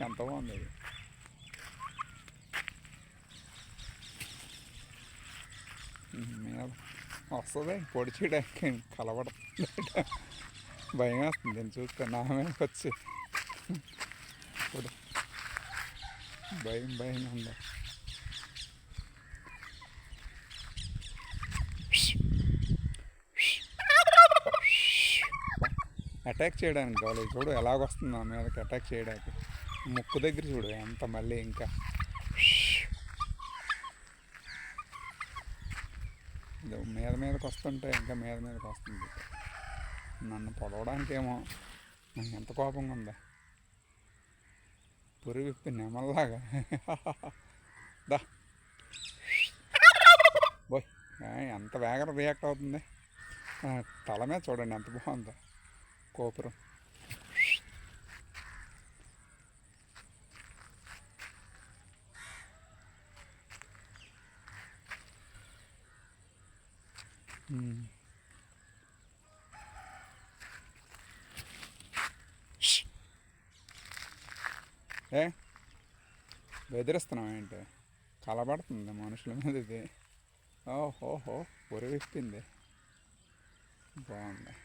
ఎంత బాగుంది ఇది మీద వస్తుంది పొడి చేయడానికి కలబడుతుంది భయం వేస్తుంది నేను చూస్తే నా వచ్చి పొడి భయం భయం ఉందా అటాక్ చేయడానికి కావాలి. చూడు ఎలాగొస్తుంది నా మీదకి అటాక్ చేయడానికి. ముక్కు దగ్గర చూడు ఎంత మళ్ళీ ఇంకా. మీద మీదకి వస్తుంటే ఇంకా మీద మీదకి వస్తుంది. నన్ను పొడవడానికి ఏమో నాకు ఎంత కోపంగా ఉందా. పురి విప్పి నెమల్లాగా. దా. బోయ్ ఎంత వేగంగా రియాక్ట్ అవుతుంది. తల మీద చూడండి ఎంత బాగుందో. కోపురం ఏ? బెదిరిస్తున్నావు ఏంటి? కలబడుతుంది మనుషుల మీద ఇది. ఓహోహో పొరి బాగుంది.